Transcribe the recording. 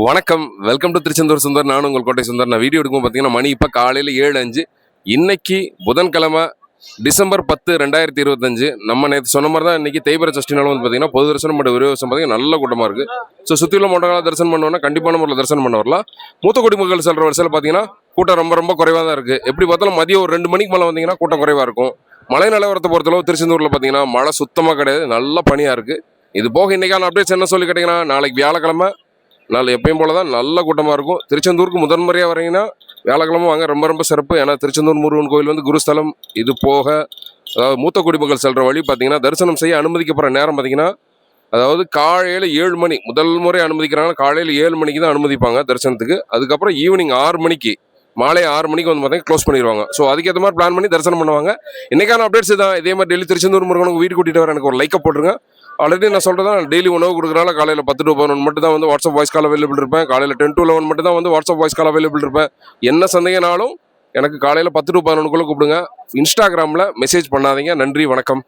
வணக்கம். Welcome to Tiruchendur Sundar. நான் உங்கள் கோட்டை சுந்தர். நான் வீடியோ எடுக்கும் பார்த்தீங்கன்னா மணி இப்போ காலையில் ஏழு அஞ்சு. இன்னைக்கு புதன்கிழமை டிசம்பர் பத்து ரெண்டாயிரத்தி இருபத்தஞ்சு. நம்ம நேற்று சொன்ன மாதிரி தான் இன்னைக்கு தேய்பிர சஷ்டி நாள் வந்து பார்த்தீங்கன்னா பொது தரிசனம் மற்றும் விரிவசம் பார்த்தீங்கன்னா நல்ல கூட்டமாக இருக்குது ஸோ சுற்றியுள்ள மண்டலங்களை தரிசனம் பண்ணோன்னா கண்டிப்பான முறையில் தரிசனம் பண்ண வரலாம். மூத்த குடிமக்கள் செல்கிற வரிசையில் பார்த்தீங்கன்னா கூட்டம் ரொம்ப ரொம்ப குறைவாக தான் இருக்குது எப்படி பார்த்தாலும் மதியம் ஒரு ரெண்டு மணிக்கு மேலே வந்தீங்கன்னா கூட்டம் குறைவாக இருக்கும். மழை நிலவரத்தை பொறுத்தளவு திருச்செந்தூரில் பார்த்தீங்கன்னா மழை சுத்தமாக கிடையாது. நல்ல பனியாக இருக்குது இது போக இன்றைக்கான அப்டேட்ஸ் என்ன சொல்லி கேட்டிங்கன்னா நாளைக்கு வியாழக்கிழமை நாள் எப்பயும் போல தான் நல்ல கூட்டமாக இருக்கும். திருச்செந்தூருக்கு முதன்முறையாக வரீங்கன்னா வியாழக்கிழமை வாங்க. ரொம்ப ரொம்ப சிறப்பு. ஏன்னா திருச்செந்தூர் முருகன் கோயில் வந்து குருஸ்தலம். இது போக அதாவது மூத்த குடிமக்கள் செல்கிற வழி பார்த்தீங்கன்னா தரிசனம் செய்ய அனுமதிக்கப்படுற நேரம் பார்த்தீங்கன்னா அதாவது காலையில் ஏழு மணி முதல் முறை அனுமதிக்கிறாங்கன்னா காலையில் ஏழு மணிக்கு தான் அனுமதிப்பாங்க தரிசனத்துக்கு. அதுக்கப்புறம் ஈவினிங் ஆறு மணிக்கு மாலை ஆறு மணிக்கு வந்து பார்த்தீங்கன்னா க்ளோஸ் பண்ணிடுவாங்க ஸோ அதுக்கேற்ற மாதிரி பிளான் பண்ணி தரிசனம் பண்ணுவாங்க. இன்னைக்கான அப்டேட்ஸ் தான் இதே மாதிரி டெய்லி திருச்செந்தூர் முருகனுக்கு வீடு கூட்டிகிட்டு வர எனக்கு ஒரு லைக்கை போட்டுருங்க. ஆல்ரெடி நான் சொல்கிறதான் டெய்லி உணவு கொடுக்குறனால காலையில் பத்து டு பதினொன்று மட்டும் தான் வந்து வாட்ஸ்அப் வாய்ஸ் கால் அவைலபிள் இருப்பேன். காலையில் டென் டு லெவன் மட்டும் தான் வந்து வாட்ஸ்அப் வாய்ஸ் கால் அவைலபிள் இருப்பேன். என்ன சந்தேகனாலும் எனக்கு காலையில் பத்து டு பதினொன்றுக்குள்ளே கூப்பிடுங்க. இன்ஸ்டாகிராமில் மெசேஜ் பண்ணாதீங்க. நன்றி வணக்கம்.